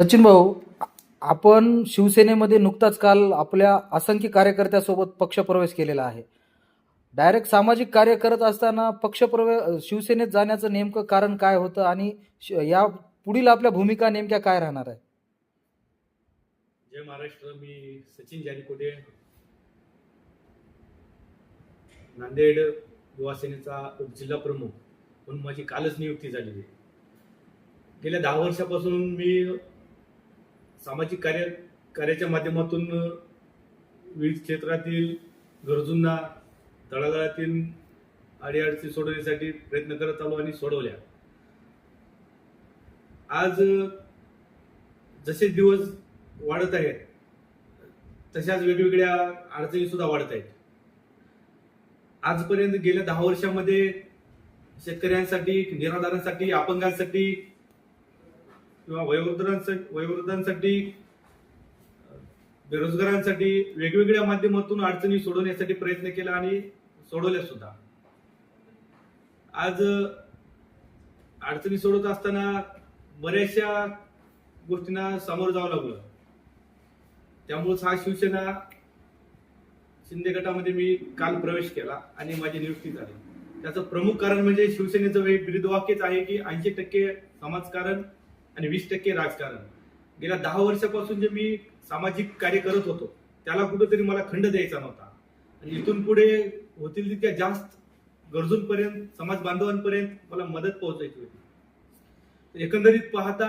सचिन भाऊ आपण शिवसेनेमध्ये नुकताच काल आपल्या असंख्य कार्यकर्त्यासोबत पक्षप्रवेश केलेला आहे. डायरेक्ट सामाजिक कार्य करत असताना पक्षप्रवेश शिवसेनेत जाण्याचं नेमकं कारण काय होतं आणि या पुढील आपल्या भूमिका नेमक्या काय राहणार आहे? जय महाराष्ट्र मी सचिन जानिकोटे नांदेड युवा सेनेचा उपजिल्हा प्रमुख म्हणून माझी कालच नियुक्ती झालेली आहे. गेल्या दहा वर्षापासून मी सामाजिक कार्य कार्याच्या माध्यमातून विविध क्षेत्रातील गरजूंना तळागाळातील अडीअडचणी सोडवण्यासाठी प्रयत्न करत आलो आणि सोडवल्या. आज जसे दिवस वाढत आहेत तशाच वेगवेगळ्या अडचणी सुद्धा वाढत आहेत. आजपर्यंत गेल्या दहा वर्षामध्ये शेतकऱ्यांसाठी निराधारांसाठी अपंगांसाठी किंवा वयोवृद्धांसाठी वयोवृद्धांसाठी बेरोजगारांसाठी वेगवेगळ्या माध्यमातून अडचणी सोडवण्यासाठी प्रयत्न केला आणि सोडवल्या सुद्धा. आज अडचणी सोडवत असताना बऱ्याचशा गोष्टींना सामोरं जावं लागलं. त्यामुळेच हा शिवसेना शिंदे गटामध्ये मी काल प्रवेश केला आणि माझी नियुक्ती झाली. त्याचं प्रमुख कारण म्हणजे शिवसेनेचं विरुद्ध वाक्यच आहे की ऐंशी टक्के समाजकारण आणि वीस टक्के राजकारण. गेल्या दहा वर्षापासून जे मी सामाजिक कार्य करत होतो त्याला कुठेतरी मला खंड द्यायचा नव्हता. आणि इथून पुढे होतील तितक्या जास्त गरजूंपर्यंत समाज बांधवांपर्यंत मला मदत पोहोचायची होती. एकंदरीत पाहता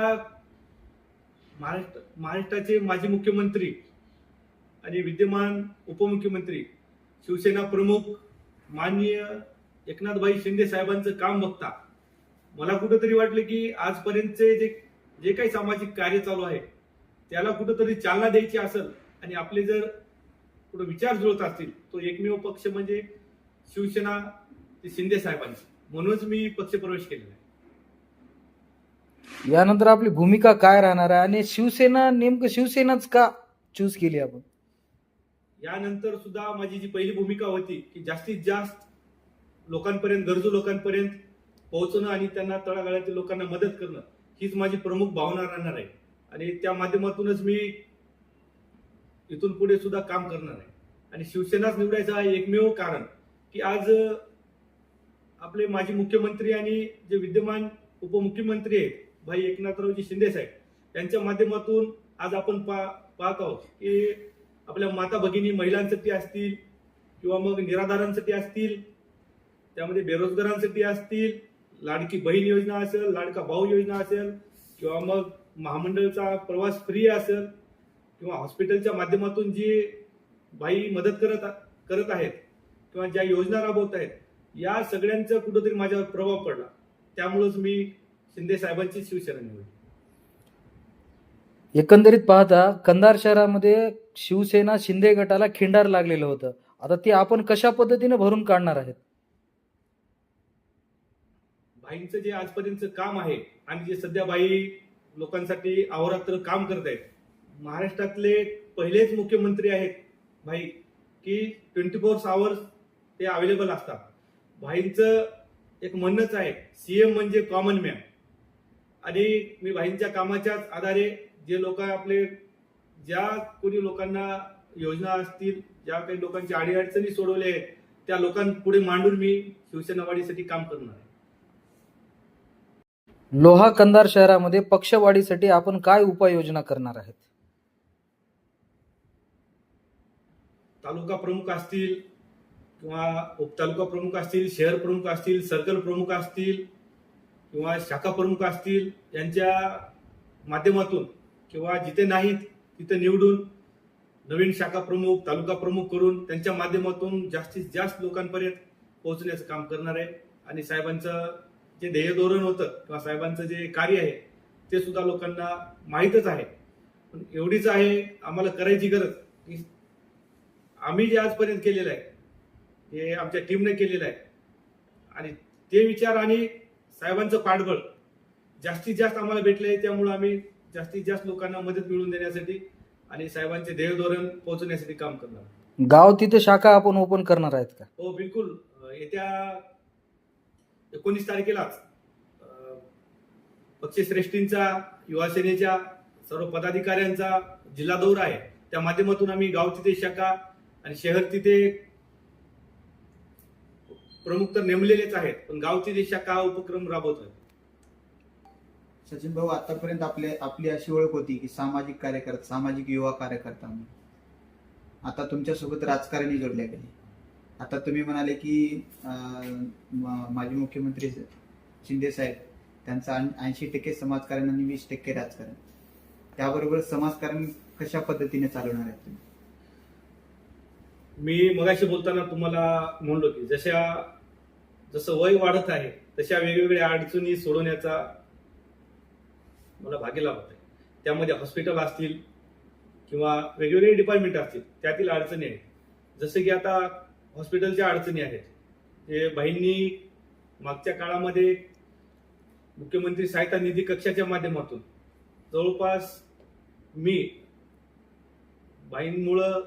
महाराष्ट्र महाराष्ट्राचे माजी मुख्यमंत्री आणि विद्यमान उपमुख्यमंत्री शिवसेना प्रमुख माननीय एकनाथभाई शिंदे साहेबांचं काम बघता मला कुठंतरी वाटलं की आजपर्यंतचे जे जे काही सामाजिक कार्य चालू आहे त्याला कुठंतरी चालना द्यायची असेल आणि आपले जर कुठं विचार जुळत असतील तो एकमेव पक्ष म्हणजे शिवसेना ते शिंदे साहेबांची. म्हणूनच मी पक्षप्रवेश केलेला आहे. यानंतर आपली भूमिका काय राहणार आहे आणि शिवसेना नेमकं शिवसेनाच का चूज केली आपण? यानंतर सुद्धा माझी जी पहिली भूमिका होती की जास्तीत जास्त लोकांपर्यंत गरजू लोकांपर्यंत पोहोचणं आणि त्यांना तळागाळातील लोकांना मदत करणं हीच माझी प्रमुख भावना राहणार आहे. आणि त्या माध्यमातूनच मी इथून पुढे सुद्धा काम करणार आहे. आणि शिवसेनाच निवडायचं हा एकमेव कारण की आज आपले माजी मुख्यमंत्री आणि जे विद्यमान उपमुख्यमंत्री आहेत भाई एकनाथरावजी शिंदे साहेब यांच्या माध्यमातून आज आपण पा पाहत आहोत की आपल्या माता भगिनी महिलांसाठी असतील किंवा मग निराधारांसाठी असतील त्यामध्ये बेरोजगारांसाठी असतील लाडकी बहीण योजना असेल लाडका भाऊ योजना असेल किंवा मग महामंडळचा प्रवास फ्री असेल किंवा हॉस्पिटलच्या माध्यमातून जी बाई मदत करत करत आहेत किंवा ज्या योजना राबवत आहेत या सगळ्यांचा कुठंतरी माझ्यावर प्रभाव पडला. त्यामुळेच मी शिंदे साहेबांची शिवसेना निवडली एकंदरीत पाहता कंधार शहरामध्ये शिवसेना शिंदे गटाला खिंडार लागलेलं होतं. आता ते आपण कशा पद्धतीने भरून काढणार आहेत? भाईंचं जे आजपर्यंतचं काम आहे आणि जे सध्या बाई लोकांसाठी अहोरात्र काम करत आहेत महाराष्ट्रातले पहिलेच मुख्यमंत्री आहेत भाई की ट्वेंटी फोर आवर्स ते अवेलेबल असतात. भाईंचं एक म्हणणंच आहे सीएम म्हणजे कॉमन मॅन आणि मी भाईंच्या कामाच्याच आधारे जे लोक आपले ज्या कोणी लोकांना योजना असतील ज्या काही लोकांची अडीअडचणी सोडवल्या आहेत त्या लोकांपुढे मांडून मी शिवसेनावाडीसाठी काम करणार आहे. लोहा कंधार शहरामध्ये पक्षवाढीसाठी आपण काय उपाययोजना करणार आहेत? तालुका प्रमुख असतील किंवा उपतालुका प्रमुख असतील शहर प्रमुख असतील सर्कल प्रमुख असतील किंवा शाखा प्रमुख असतील यांच्या माध्यमातून किंवा जिथे नाहीत तिथे निवडून नवीन शाखा प्रमुख तालुका प्रमुख करून त्यांच्या माध्यमातून जास्तीत जास्त लोकांपर्यंत पोहोचण्याचं काम करणार आहे. आणि साहेबांचं जे ध्येय धोरण होतं किंवा साहेबांचं जे कार्य आहे ते सुद्धा लोकांना माहीतच आहे. पण एवढीच आहे आम्हाला करायची गरज. की आम्ही जे आजपर्यंत केलेलं आहे हे आमच्या टीमने केलेलं आहे. आणि ते विचार आणि साहेबांचं पाठबळ जास्तीत जास्त आम्हाला भेटले त्यामुळे आम्ही जास्तीत जास्त लोकांना मदत मिळवून देण्यासाठी आणि साहेबांचे ध्येय धोरण पोहोचण्यासाठी काम करणार गाव तिथे शाखा आपण ओपन करणार आहेत का? हो बिलकुल. येत्या एकोणीस तारखेलाच अं, पक्षश्रेष्ठींचा युवा सेनेच्या सर्व पदाधिकाऱ्यांचा जिल्हा दौरा आहे. त्या माध्यमातून आम्ही गाव तिथे शाखा आणि शहर तिथे प्रमुख तर नेमलेलेच आहेत पण गावची दिशा का उपक्रम उपक्रम राबवतोय. सचिन भाऊ आतापर्यंत आपले आपली अशी ओळख होती की सामाजिक कार्यकर्ता सामाजिक युवा कार्यकर्ता म्हणून. आता तुमच्यासोबत राजकारणी जोडल्या गेले आता तुम्ही म्हणाले की माजी मुख्यमंत्री शिंदे साहेब त्यांचा ऐंशी टक्के समाजकारण आणि वीस टक्के राजकारण. त्याबरोबर समाजकारण कशा पद्धतीने चालवणार आहेत तुम्ही? मी मगाशी बोलताना तुम्हाला म्हणलो की जशा जसं वय वाढत आहे तशा वेगवेगळ्या अडचणी सोडवण्याचा मला भागी होत आहे. त्यामध्ये हॉस्पिटल असतील किंवा वेगवेगळे डिपार्टमेंट असतील त्यातील अडचणी आहेत. जसं की आता हॉस्पिटलच्या अडचणी आहेत. जे बाईंनी मागच्या काळामध्ये मुख्यमंत्री सहायता निधी कक्षाच्या माध्यमातून जवळपास मी बाईंमुळं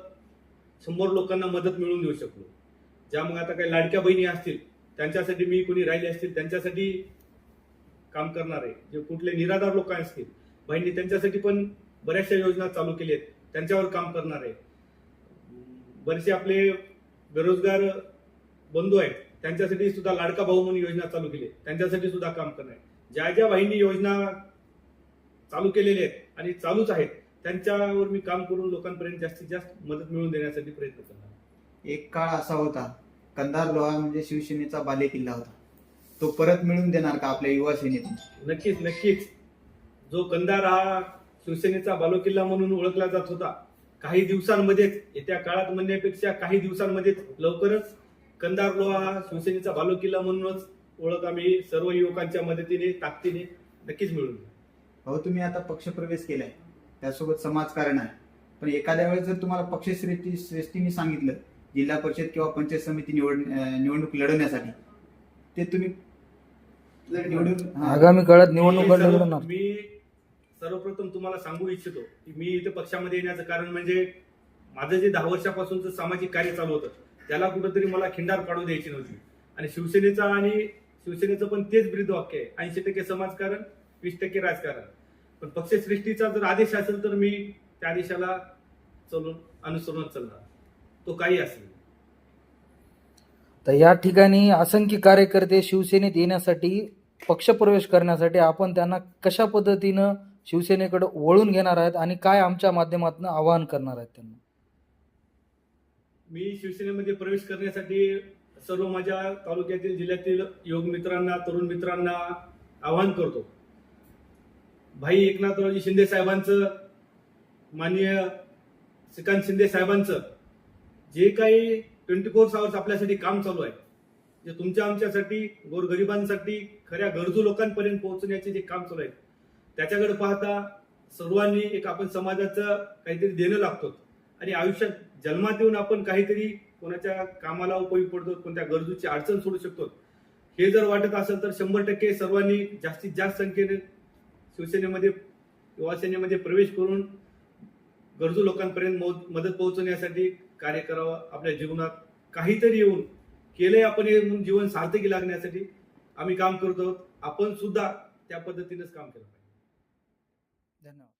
शंभर लोकांना मदत मिळवून देऊ शकलो. ज्या मग आता काही लाडक्या बहिणी असतील त्यांच्यासाठी मी कोणी राहिले असतील त्यांच्यासाठी काम करणार आहे. जे कुठले निराधार लोक असतील बहिणी त्यांच्यासाठी पण बऱ्याचशा योजना चालू केल्या आहेत त्यांच्यावर काम करणार आहे. बरेचसे आपले बेरोजगार बंधू आहेत त्यांच्यासाठी सुद्धा लाडका भाऊ म्हणून योजना चालू केली. त्यांच्यासाठी सुद्धा काम करणार आहे ज्या ज्या बहिणी योजना चालू केलेल्या आहेत आणि चालूच आहेत त्यांच्यावर मी काम करून लोकांपर्यंत जास्तीत जास्त मदत मिळवून देण्यासाठी प्रयत्न करणार एक काळ असा होता कंधार लोहा म्हणजे शिवसेनेचा बालेकिल्ला होता. तो परत मिळवून देणार का आपल्या युवा सेनेतून? नक्कीच नक्कीच. जो कंधार हा शिवसेनेचा बालोकिल्ला म्हणून ओळखला जात होता काही दिवसांमध्येच येत्या काळात म्हणण्यापेक्षा काही दिवसांमध्येच लवकरच लोहा हा शिवसेनेचा बालोकिल्ला म्हणूनच ओळख आम्ही सर्व युवकांच्या मदतीने ताकदीने नक्कीच मिळून. भाऊ तुम्ही आता पक्षप्रवेश केलाय त्यासोबत समाजकारण आहे पण एखाद्या वेळेस जर तुम्हाला पक्षश्रेष्ठी श्रेष्ठीने सांगितलं जिल्हा परिषद किंवा पंचायत समिती निवड निवडणूक लढवण्यासाठी ते तुम्ही निवडून. आगामी काळात निवडणूक मी सर्वप्रथम तुम्हाला सांगू इच्छितो की मी इथे पक्षामध्ये येण्याचं कारण म्हणजे माझं जे दहा वर्षापासूनचं सामाजिक कार्य चालू होतं त्याला कुठंतरी मला खिंडार पाडू द्यायची नव्हती. आणि शिवसेनेचा आणि शिवसेनेचं पण तेच ब्रीद वाक्य आहे. ऐंशी टक्के समाजकारण वीस टक्के राजकारण. पण पक्षश्रेष्ठीचा जर आदेश असेल तर मी त्या आदेशाला चलून अनुसरून चालणार. तो काही असेल. तर या ठिकाणी असंख्य कार्यकर्ते शिवसेनेत येण्यासाठी पक्षप्रवेश करण्यासाठी आपण त्यांना कशा पद्धतीनं शिवसेनेकडं वळून घेणार आहेत आणि काय आमच्या माध्यमातून आवाहन करणार आहेत त्यांना? मी शिवसेनेमध्ये प्रवेश करण्यासाठी सर्व माझ्या तालुक्यातील जिल्ह्यातील योग मित्रांना तरुण मित्रांना आवाहन करतो. भाई एकनाथरावजी शिंदे साहेबांचं माननीय श्रीकांत शिंदे साहेबांचं जे काही ट्वेंटी फोर आवर्स आपल्यासाठी काम चालू आहे जे तुमच्या आमच्यासाठी गोरगरिबांसाठी खऱ्या गरजू लोकांपर्यंत पोहोचण्याचे जे काम चालू आहे त्याच्याकडे पाहता सर्वांनी एक आपण समाजाचं काहीतरी देणं लागतो. आणि आयुष्यात जन्मात येऊन आपण काहीतरी कोणाच्या कामाला उपयोगी पडतो कोणत्या गरजूची अडचण सोडू शकतो. हे जर वाटत असेल तर शंभर टक्के सर्वांनी जास्तीत जास्त संख्येने शिवसेनेमध्ये युवासेनेमध्ये प्रवेश करून गरजू लोकांपर्यंत मदत पोहोचवण्यासाठी कार्य करावं आपल्या जीवनात काहीतरी येऊन केलंय आपण हे म्हणून जीवन सार्थकी लागण्यासाठी आम्ही काम करतो आपण सुद्धा त्या पद्धतीनेच काम केलं पाहिजे. धन्यवाद